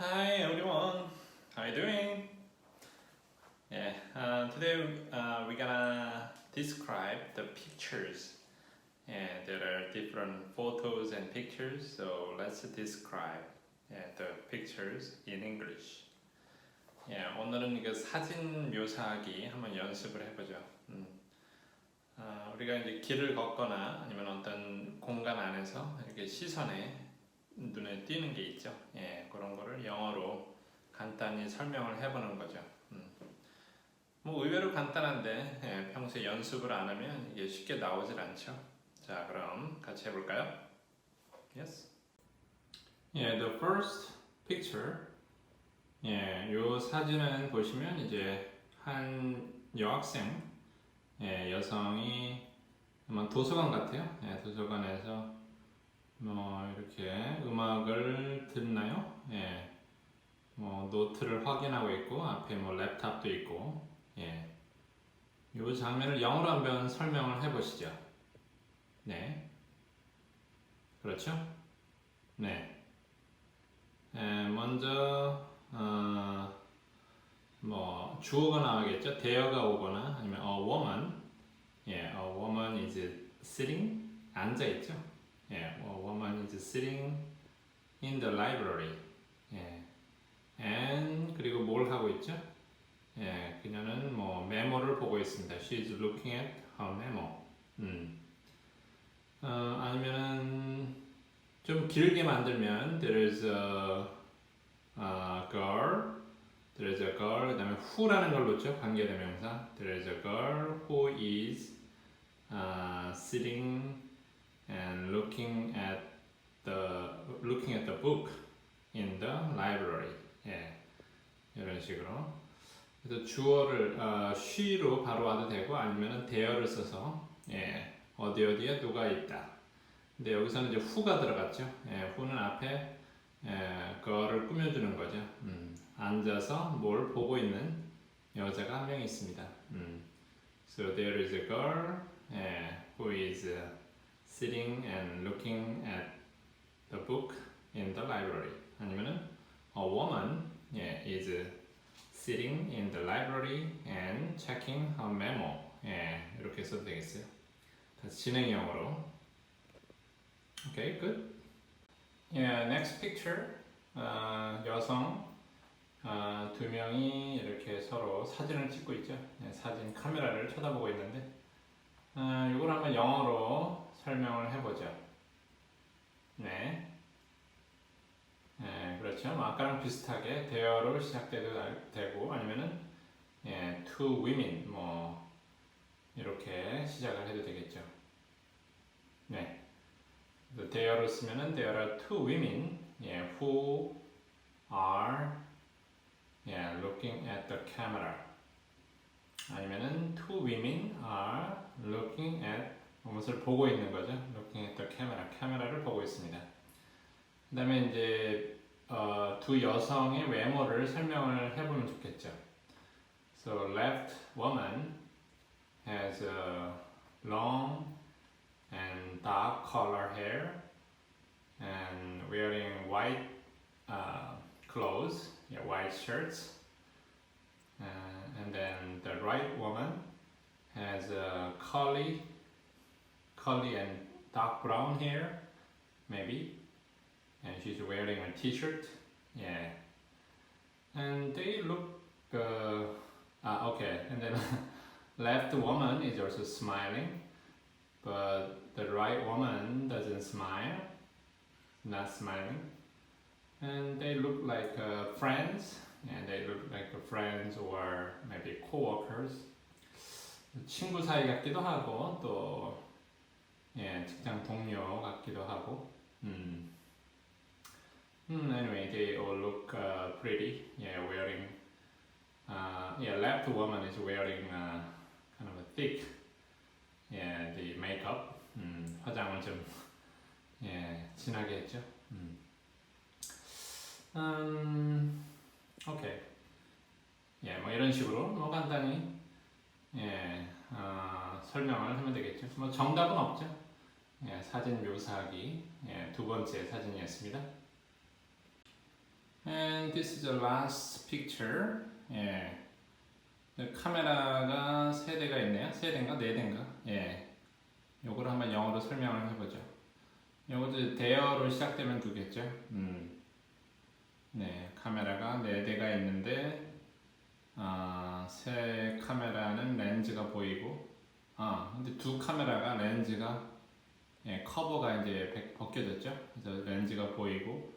Hi everyone, how you doing? Yeah, uh, today uh, we're gonna describe the pictures. Yeah, there are different photos and pictures, so let's describe yeah, the pictures in English. Yeah, 오늘은 이거 사진 묘사하기 한번 연습을 해보죠. 음. 아, 우리가 이제 길을 걷거나 아니면 어떤 공간 안에서 이렇게 시선에 눈에 띄는 게 있죠. 예, 그런 거를 영어로 간단히 설명을 해보는 거죠. 음. 뭐 의외로 간단한데 예, 평소에 연습을 안 하면 이게 쉽게 나오질 않죠. 자, 그럼 같이 해볼까요? Yes. Yeah, the first picture. 예, 요 사진은 보시면 이제 한 여학생, 예, 여성이 아마 도서관 같아요. 예, 도서관에서 뭐 이렇게 음악을 듣나요? 예. 뭐 노트를 확인하고 있고 앞에 뭐 랩탑도 있고 예. 이 장면을 영어로 한번 설명을 해보시죠. 네. 그렇죠? 네. 예, 먼저 어, 뭐 주어가 나오겠죠. 대어가 오거나 아니면 a woman, 예, a woman is sitting 앉아 있죠. 예, a woman is sitting in the library. 예. And 그리고 뭘 하고 있죠? 예, 그녀는 뭐 메모를 보고 있습니다. She's looking at her memo. 음. 어, 아니면은 좀 길게 만들면 there is a, a girl, there is a girl. 그 다음에 who라는 걸 놓죠. 관계대명사. There is a girl who is uh, sitting and looking at the looking at the book in the library. 예, 이런 식으로. 그래서 주어를 어, she로 바로 와도 되고 아니면은 대어를 써서 예, 어디 어디에 누가 있다. 근데 여기서는 이제 who가 들어갔죠. 예, who는 앞에 예, 그거를 꾸며주는 거죠. 음, 앉아서 뭘 보고 있는 여자가 한 명 있습니다. 음. So there is a girl 예, who is sitting and looking at the book in the library. 아니면은 a woman 예, is sitting in the library and checking her memo. 예, 이렇게 써도 되겠어요. 다시 진행형으로. Okay, good. Yeah, next picture. 어, 여성 어, 두 명이 이렇게 서로 사진을 찍고 있죠. 네, 사진 카메라를 쳐다보고 있는데 어, 이걸 한번 영어로 설명을 해보죠. 네. 네, 그렇죠. 뭐 아까랑 비슷하게 대어로 시작돼도 날- 되고 아니면은 예, two women 뭐 이렇게 시작을 해도 되겠죠. 네. 대어로 쓰면은 there are two women 예, who are 예, looking at the camera. 아니면은 two women are looking at 무엇을 보고 있는 거죠. looking at the camera. 카메라를 보고 있습니다. 그다음에 이제 어, 두 여성의 외모를 설명을 해보면 좋겠죠. So left woman has a long and dark color hair and wearing white uh, clothes, yeah, white shirts. Uh, and then the right woman has a curly, curly and dark brown hair, maybe, and she's wearing a t-shirt. Yeah, and they look. Uh, ah, okay, and then left woman is also smiling, but the right woman doesn't smile, not smiling, and they look like uh, friends, and they look like friends or maybe co-workers. 친구 사이 같기도 하고 또 예, 직장 동료 같기도 하고. 음. Hmm, anyway, they all look uh, pretty. Yeah, wearing. Uh, yeah, left woman is wearing uh, kind of a thick. Yeah, the makeup. 음, 화장을 좀 예, 진하게 했죠. 음. 음, 오케이. 예, 뭐 이런 식으로 뭐 간단히 예, 어, 설명을 하면 되겠죠. 뭐 정답은 없죠. 예, 사진 묘사하기 예, 두 번째 사진이었습니다. And this is the last picture. 예. 네, 카메라가 세 대가 있네요. 세 대인가 네 대인가? 예. 요거를 한번 영어로 설명을 해보죠. 요것도 대여로 시작되면 두 개죠. 음. 네, 카메라가 네 대가 있는데 아, 새 카메라는 렌즈가 보이고 아, 근데 두 카메라가 렌즈가 예, 커버가 이제 벗- 벗겨졌죠. 그래서 렌즈가 보이고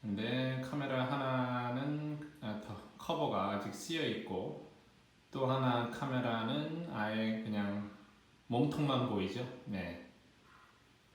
근데 카메라 하나는 아, 더 커버가 아직 씌여 있고 또 하나 카메라는 아예 그냥 몸통만 보이죠. 네.